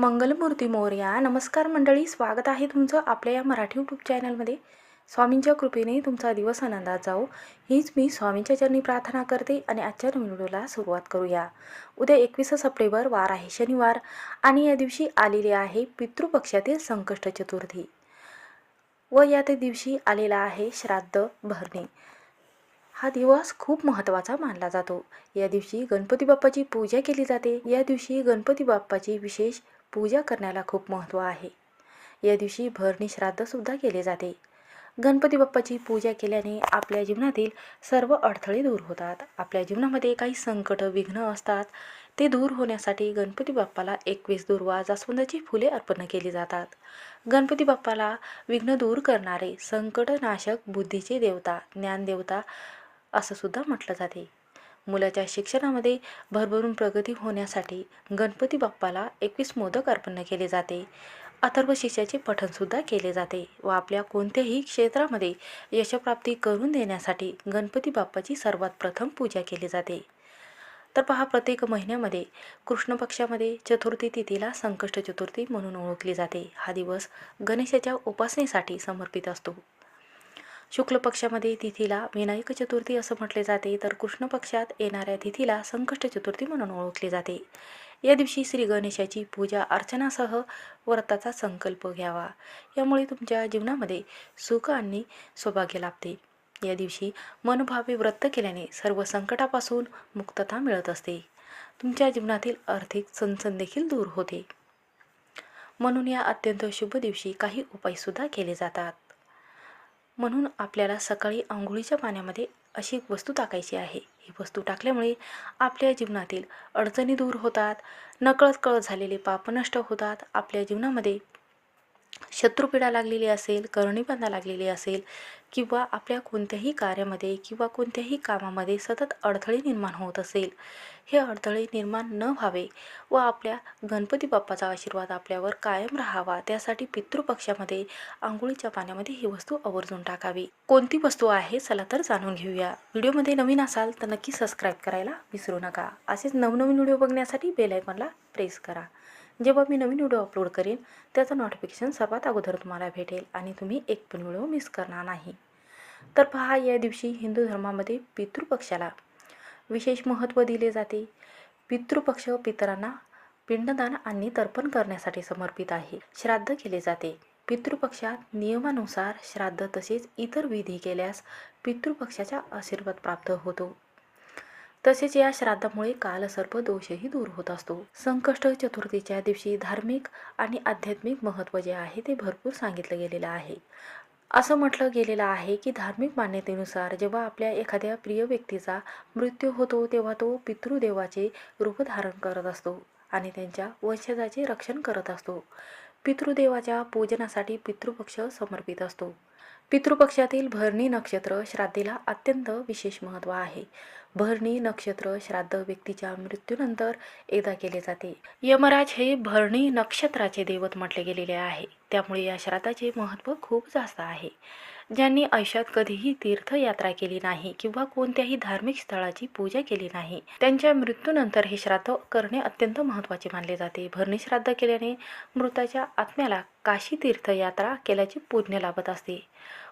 मंगलमूर्ती मोर्या. नमस्कार मंडळी स्वागत आहे तुमचं आपल्या या मराठी यूट्यूब चॅनलमध्ये स्वामींच्या कृपेने तुमचा दिवस आनंदात जाओ हीच मी स्वामींच्या चरणी प्रार्थना करते आणि आजच्या नवीन व्हिडिओला सुरुवात करूया. उद्या एकवीस सप्टेंबर वार आहे शनिवार आणि या दिवशी आलेले आहे पितृपक्षातील संकष्ट चतुर्थी. व या त्या दिवशी आलेला आहे श्राद्ध भरणे. हा दिवस खूप महत्त्वाचा मानला जातो. या दिवशी गणपती बाप्पाची पूजा केली जाते. या दिवशी गणपती बाप्पाची विशेष पूजा करण्याला खूप महत्त्व आहे. या दिवशी भरणी श्राद्धसुद्धा केले जाते. गणपती बाप्पाची पूजा केल्याने आपल्या जीवनातील सर्व अडथळे दूर होतात. आपल्या जीवनामध्ये काही संकट विघ्न असतात. ते दूर होण्यासाठी गणपती बाप्पाला एकवीस दुर्वा जास्वंदाची फुले अर्पण केली जातात. गणपती बाप्पाला विघ्न दूर करणारे संकटनाशक बुद्धीचे देवता ज्ञानदेवता असं सुद्धा म्हटलं जाते. मुलाच्या शिक्षणामध्ये भरभरून प्रगती होण्यासाठी गणपती बाप्पाला एकवीस मोदक अर्पण केले जाते. अथर्व शिष्याचे पठणसुद्धा केले जाते व आपल्या कोणत्याही क्षेत्रामध्ये यशप्राप्ती करून देण्यासाठी गणपती बाप्पाची सर्वात प्रथम पूजा केली जाते. तर पहा प्रत्येक महिन्यामध्ये कृष्ण पक्षामध्ये चतुर्थी तिथीला संकष्ट चतुर्थी म्हणून ओळखली जाते. हा दिवस गणेशाच्या उपासनेसाठी समर्पित असतो. शुक्ल पक्षामध्ये तिथीला विनायक चतुर्थी असं म्हटले जाते तर कृष्ण पक्षात येणाऱ्या तिथीला संकष्ट चतुर्थी म्हणून ओळखली जाते. या दिवशी श्री गणेशाची पूजा अर्चनासह व्रताचा संकल्प घ्यावा. यामुळे तुमच्या जीवनामध्ये सुख आणि सौभाग्य लाभते. या दिवशी मनभावे व्रत केल्याने सर्व संकटापासून मुक्तता मिळत असते. तुमच्या जीवनातील आर्थिक चणचण देखील दूर होते. म्हणून या अत्यंत शुभ दिवशी काही उपायसुद्धा केले जातात. म्हणून आपल्याला सकाळी आंघोळीच्या पाण्यामध्ये अशी एक वस्तू टाकायची आहे. ही वस्तू टाकल्यामुळे आपल्या जीवनातील अडचणी दूर होतात नकळत कळत झालेले पाप नष्ट होतात आपल्या जीवनामध्ये शत्रुपीडा लागलेली असेल करणीबाधा लागलेली असेल किंवा आपल्या कोणत्याही कार्यामध्ये किंवा कोणत्याही कामामध्ये सतत अडथळे निर्माण होत असेल हे अडथळे निर्माण न व्हावे व आपल्या गणपती बाप्पाचा आशीर्वाद आपल्यावर कायम राहावा त्यासाठी पितृपक्षामध्ये आंघोळीच्या पाण्यामध्ये ही वस्तू आवर्जून टाकावी. कोणती वस्तू आहे चला तर जाणून घेऊया. व्हिडिओमध्ये नवीन असाल तर नक्की सबस्क्राईब करायला विसरू नका. असेच नवनवीन व्हिडिओ बघण्यासाठी बेल आयकॉनला प्रेस करा. जेव्हा मी नवीन व्हिडिओ अपलोड करेन त्याचं नोटिफिकेशन सर्वात अगोदर तुम्हाला भेटेल आणि तुम्ही एक पण व्हिडिओ मिस करणार नाही. तर पहा या दिवशी हिंदू धर्मामध्ये पितृपक्षाला विशेष महत्त्व दिले जाते. पितृपक्ष पितरांना पिंडदान आणि तर्पण करण्यासाठी समर्पित आहे. श्राद्ध केले जाते. पितृपक्षात नियमानुसार श्राद्ध तसेच इतर विधी केल्यास पितृपक्षाचा आशीर्वाद प्राप्त होतो. तसेच या श्राद्धामुळे कालसर्प दोषही दूर होत असतो. संकष्ट चतुर्थीच्या दिवशी धार्मिक आणि आध्यात्मिक महत्त्व जे आहे ते भरपूर सांगितलं गेलेलं आहे. असं म्हटलं गेलेलं आहे की धार्मिक मान्यतेनुसार जेव्हा आपल्या एखाद्या प्रिय व्यक्तीचा मृत्यू होतो तेव्हा तो पितृदेवाचे रूप धारण करत असतो आणि त्यांच्या वंशजाचे रक्षण करत असतो. पितृदेवाच्या पूजनासाठी पितृपक्ष समर्पित असतो. पितृपक्षातील भरणी नक्षत्र श्राद्धीला अत्यंत विशेष महत्त्व आहे. भरणी नक्षत्र श्राद्ध व्यक्तीच्या मृत्यूनंतर एकदा केले जाते. यमराज हे भरणी नक्षत्राचे दैवत म्हटले गेलेले आहे. त्यामुळे या श्राद्धाचे महत्त्व खूप जास्त आहे. ज्यांनी आयुष्यात कधीही तीर्थयात्रा केली नाही किंवा कोणत्याही धार्मिक स्थळाची पूजा केली नाही त्यांच्या मृत्यूनंतर हे श्राद्ध करणे अत्यंत महत्त्वाचे मानले जाते. भरणी श्राद्ध केल्याने मृताच्या आत्म्याला काशी तीर्थयात्रा केल्याचे पुण्य लाभत असते.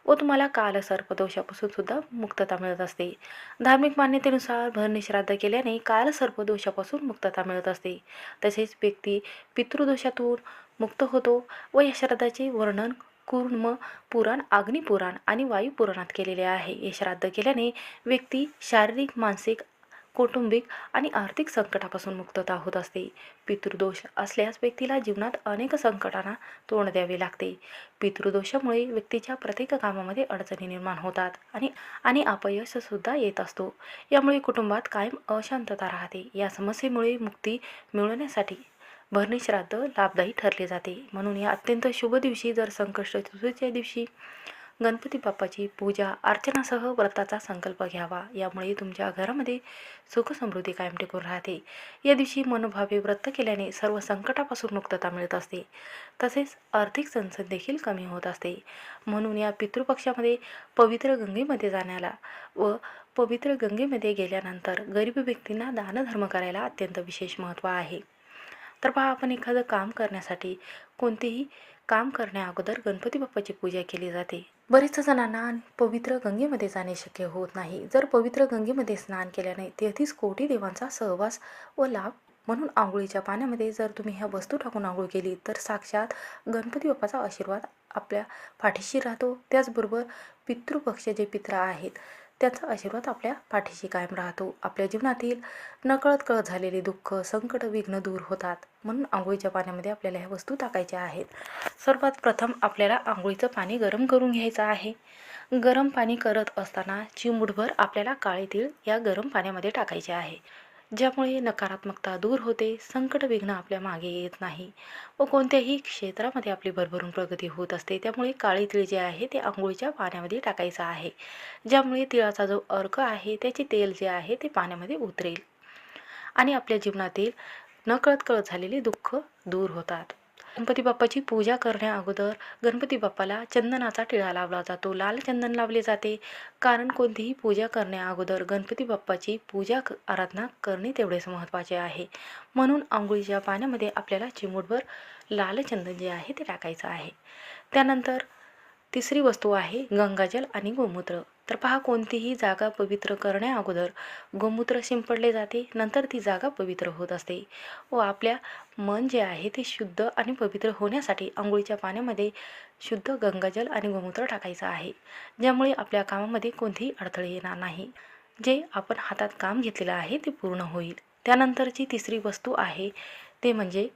व तुम्हाला कालसर्पदोषापासून सुद्धा मुक्तता मिळत असते. धार्मिक मान्यतेनुसार भरणी श्राद्ध केल्याने काल सर्पदोषापासून मुक्तता मिळत असते. तसेच व्यक्ती पितृदोषातून मुक्त होतो व या श्राद्धाचे वर्णन कुर्म पुराण अग्निपुराण आणि वायुपुराणात केलेले आहे. हे श्राद्ध केल्याने व्यक्ती शारीरिक मानसिक कौटुंबिक आणि आर्थिक संकटापासून मुक्तता होत असते. पितृदोष असल्यास व्यक्तीला जीवनात अनेक संकटांना तोंड द्यावे लागते. पितृदोषामुळे व्यक्तीच्या प्रत्येक कामामध्ये अडचणी निर्माण होतात आणि आणि अपयशसुद्धा येत असतो. यामुळे कुटुंबात कायम अशांतता राहते. या समस्येमुळे मुक्ती मिळवण्यासाठी भरणी श्राद्ध लाभदायी ठरले जाते. म्हणून या अत्यंत शुभ दिवशी जर संकष्ट चतुर्थीच्या दिवशी गणपती बाप्पाची पूजा अर्चनासह व्रताचा संकल्प घ्यावा. यामुळे तुमच्या घरामध्ये सुखसमृद्धी कायम टिकून राहते. या दिवशी मनोभावे व्रत केल्याने सर्व संकटापासून मुक्तता मिळत असते. तसेच आर्थिक संसद देखील कमी होत असते. म्हणून या पितृपक्षामध्ये पवित्र गंगेमध्ये जाण्याला व पवित्र गंगेमध्ये गेल्यानंतर गरीब व्यक्तींना दानधर्म करायला अत्यंत विशेष महत्त्व आहे. तर पहा आपण एखादं काम करण्यासाठी कोणतेही काम करण्या अगोदर गणपती बाप्पाची पूजा केली जाते. बरेच जणांना पवित्र गंगेमध्ये जाणे शक्य होत नाही. जर पवित्र गंगेमध्ये स्नान केल्याने तेहतीस कोटी देवांचा सहवास व लाभ म्हणून आंघोळीच्या पाण्यामध्ये जर तुम्ही ह्या वस्तू टाकून आंघोळ केली तर साक्षात गणपती बाप्पाचा आशीर्वाद आपल्या पाठीशी राहतो. त्याचबरोबर पितृपक्ष जे पित्र आहेत त्यांचा आशीर्वाद आपल्या पाठीशी कायम राहतो. आपल्या जीवनातील नकळत कळत झालेले दुःख संकट विघ्न दूर होतात. म्हणून आंघोळीच्या पाण्यामध्ये आपल्याला ह्या वस्तू टाकायच्या आहेत. सर्वात प्रथम आपल्याला आंघोळीचं पाणी गरम करून घ्यायचं आहे. गरम पाणी करत असताना चिमूटभर आपल्याला काळे तीळ या गरम पाण्यामध्ये टाकायचे आहे. ज्यामुळे नकारात्मकता दूर होते संकट विघ्न आपल्या मागे येत नाही व कोणत्याही क्षेत्रामध्ये आपली भरभरून प्रगती होत असते. त्यामुळे काळी तिळ जे आहे ते आंघोळीच्या पाण्यामध्ये टाकायचं आहे. ज्यामुळे तिळाचा जो अर्क आहे त्याचे तेल जे आहे ते पाण्यामध्ये उतरेल आणि आपल्या जीवनातील नकळत कळत झालेली दुःख दूर होतात. गणपती बाप्पाची पूजा करण्या अगोदर गणपती बाप्पाला चंदनाचा टिळा लावला जातो. लाल चंदन लावले जाते. कारण कोणतीही पूजा करण्या अगोदर गणपती बाप्पाची पूजा क आराधना करणे तेवढेच महत्त्वाचे आहे. म्हणून आंघोळीच्या पाण्यामध्ये आपल्याला चिमूटभर लाल चंदन जे आहे ते टाकायचं आहे. त्यानंतर तिसरी वस्तू आहे गंगाजल आणि गोमूत्र. तर पहा कोणतीही जागा पवित्र करण्या अगोदर गोमूत्र शिंपडले जाते नंतर ती जागा पवित्र होत असते. व आपल्या मन जे आहे ते शुद्ध आणि पवित्र होण्यासाठी आंघोळीच्या पाण्यामध्ये शुद्ध गंगाजल आणि गोमूत्र टाकायचं आहे ज्यामुळे आपल्या कामामध्ये कोणतेही अडथळे येणार नाही. जे आपण हातात काम घेतलेलं आहे ते पूर्ण होईल. त्यानंतरची तिसरी वस्तू आहे ते म्हणजे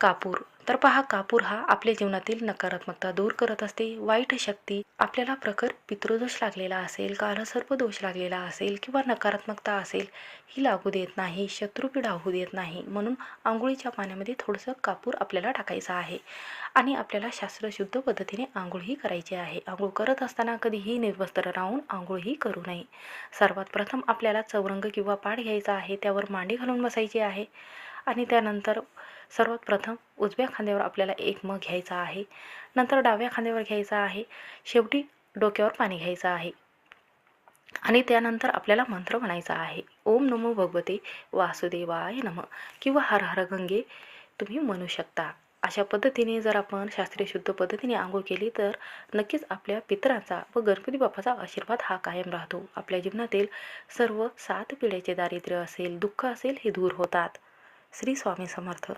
कापूर. तर पहा कापूर हा आपल्या जीवनातील नकारात्मकता दूर करत असते. वाईट शक्ती आपल्याला प्रखर पितृदोष लागलेला असेल कालसर्प दोष लागलेला असेल किंवा नकारात्मकता असेल ही लागू देत नाही शत्रुपीडा होऊ देत नाही. म्हणून आंघोळीच्या पाण्यामध्ये थोडंसं कापूर आपल्याला टाकायचं आहे आणि आपल्याला शास्त्रशुद्ध पद्धतीने आंघोळही करायची आहे. आंघोळ करत असताना कधीही निर्वस्त्र राहून आंघोळही करू नये. सर्वात प्रथम आपल्याला चौरंग किंवा पाठ घ्यायचा आहे त्यावर मांडी घालून बसायची आहे. आणि त्यानंतर सर्वात प्रथम उजव्या खांद्यावर आपल्याला एक मग घ्यायचा आहे. नंतर डाव्या खांद्यावर घ्यायचा आहे. शेवटी डोक्यावर पाणी घ्यायचं आहे. आणि त्यानंतर आपल्याला मंत्र म्हणायचा आहे. ओम नमो भगवते वासुदेवाय नम किंवा हर हर गंगे तुम्ही म्हणू शकता. अशा पद्धतीने जर आपण शास्त्रीय शुद्ध पद्धतीने आंघोळ केली तर नक्कीच आपल्या पितरांचा व गणपती बाप्पाचा आशीर्वाद हा कायम राहतो. आपल्या जीवनातील सर्व सात पिढ्याचे दारिद्र्य असेल दुःख असेल हे दूर होतात. श्री स्वामी समर्थ.